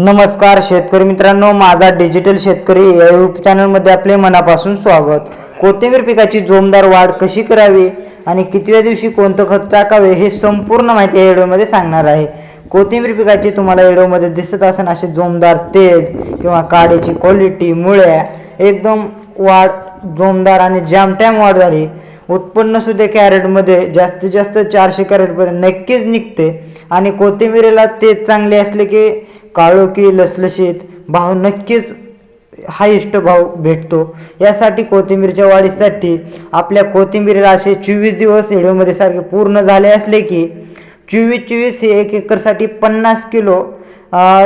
नमस्कार शेतकरी मित्रांनो माझा डिजिटल शेतकरी या यूट्यूब चॅनलमध्ये आपले मनापासून स्वागत. कोथिंबीर पिकाची जोमदार वाढ कशी करावी आणि कितव्या दिवशी कोणतं खत टाकावे हे संपूर्ण माहिती या व्हिडिओमध्ये सांगणार आहे. कोथिंबीर पिकाची तुम्हाला व्हिडिओमध्ये दिसत असेल असे जोमदार तेज किंवा काडीची क्वालिटी मुळ्या एकदम वाढ जोमदार आणि जामटॅम वाढ झाली. उत्पन्न सुद्धा कॅरेटमध्ये जास्तीत जास्त चारशे कॅरेटपर्यंत नक्कीच निघते. आणि कोथिंबीरीला तेच चांगले असले की काळोखी लसलशीत भाव नक्कीच हायेस्ट भाव भेटतो. यासाठी कोथिंबीरच्या वाढीसाठी आपल्या कोथिंबीरीला असे चोवीस दिवस व्हिडिओमध्ये सारखे पूर्ण झाले असले की चोवीस चोवीस हे एक एकरसाठी पन्नास किलो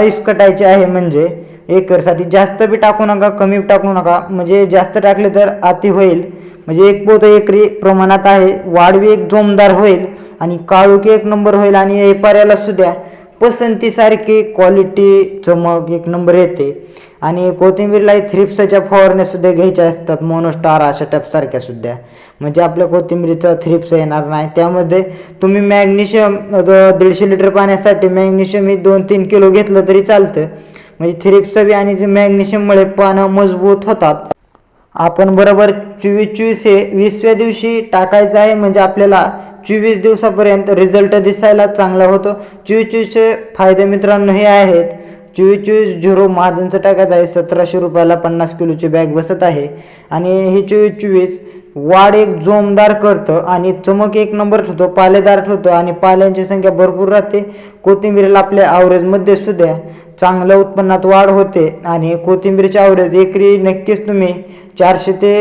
इसकटायचे आहे म्हणजे. एकरसाठी जास्त बी टाकू नका कमी टाकू नका. म्हणजे जास्त टाकले तर अति होईल. म्हणजे एक पोत एकरी प्रमाणात आहे वाढवी एक जोमदार होईल आणि काळुकी एक नंबर होईल आणि एपाऱ्याला सुद्धा पसंतीसारखी क्वालिटी चमक एक नंबर येते. आणि कोथिंबीरलाही थ्रिप्सच्या फवारण्या सुद्धा घ्यायच्या असतात मोनोस्टार अशा टाईपसारख्या सुद्धा. म्हणजे आपल्या कोथिंबीरीचा थ्रिप्स येणार नाही. त्यामध्ये तुम्ही मॅग्नेशियम दीडशे लिटर पाण्यासाठी मॅग्नेशियम हे दोन तीन किलो घेतलं तरी चालतं. म्हणजे थ्रिप्सवी आणि मॅग्नेशियममुळे पानं मजबूत होतात. आपण बरोबर चोवीस चोवीस हे वीसव्या दिवशी टाकायचं आहे म्हणजे आपल्याला चोवीस दिवसापर्यंत रिझल्ट दिसायला चांगला होतो. चोवीस चोवीसचे फायदे मित्रांनो हे आहेत. चोवीस चोवीस झिरो महाजनचं टाकायचं आहे. सतराशे रुपयाला पन्नास किलोची बॅग बसत आहे. आणि हे चोवीस चोवीस वाढ एक जोमदार करतं आणि चमक एक नंबर ठेवतो पालेदार ठेवतो आणि पाल्यांची संख्या भरपूर राहते. कोथिंबीरीला आपल्या आवरेजमध्ये सुद्धा चांगल्या उत्पन्नात वाढ होते आणि कोथिंबीरचे आवरेज एकरी नक्कीच तुम्ही चारशे ते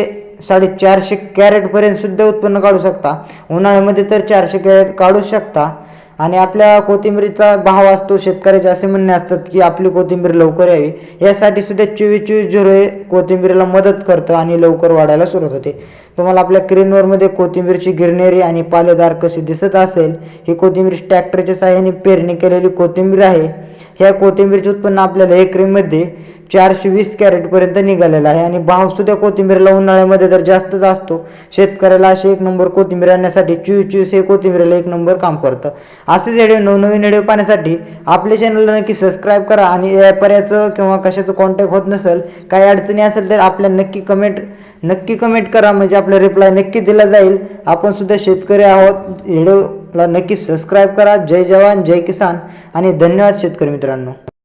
साडेचारशे कॅरेटपर्यंत सुद्धा उत्पन्न काढू शकता. उन्हाळ्यामध्ये तर चारशे कॅरेट काढू शकता. आणि आपल्या कोथिंबीरीचा भाव असतो शेतकऱ्याचे असे म्हणणे असतात की आपली कोथिंबीर लवकर यावी. यासाठी सुद्धा चोवीस चोवीस झिरो हे कोथिंबीरीला मदत करतं आणि लवकर वाढायला सुरुवात होते. तुम्हाला आपल्या क्रेनवरमध्ये कोथिंबीरची गिरनेरी आणि पालेदार कशी दिसत असेल ही कोथिंबीर ट्रॅक्टरच्या साह्याने पेरणी केलेली कोथिंबीर आहे. ह्या कोथिंबीरचे उत्पन्न आपल्याला एकरीमध्ये चारशे वीस कॅरेटपर्यंत निघालेला आहे. आणि भावसुद्धा कोथिंबीरला उन्हाळ्यामध्ये तर जास्तच असतो शेतकऱ्याला असे एक नंबर कोथिंबीर आणण्यासाठी चोवीस चोवीस हे कोथिंबीरला एक नंबर काम करतं. असेच व्हिडिओ नवनवीन व्हिडिओ पाहण्यासाठी आपल्या चॅनलला नक्की सबस्क्राईब करा. आणि व्यापाऱ्याचं किंवा कशाचं कॉन्टॅक्ट होत नसेल काही अडचणी असेल तर आपल्या नक्की कमेंट नक्की कमेंट करा. म्हणजे आपला रिप्लाय नक्की दिला जाईल. आपण सुद्धा शेतकरी आहोत. ला नक्की सबस्क्राईब करा. जय जवान जय किसान आणि धन्यवाद शेतकरी मित्रांनो.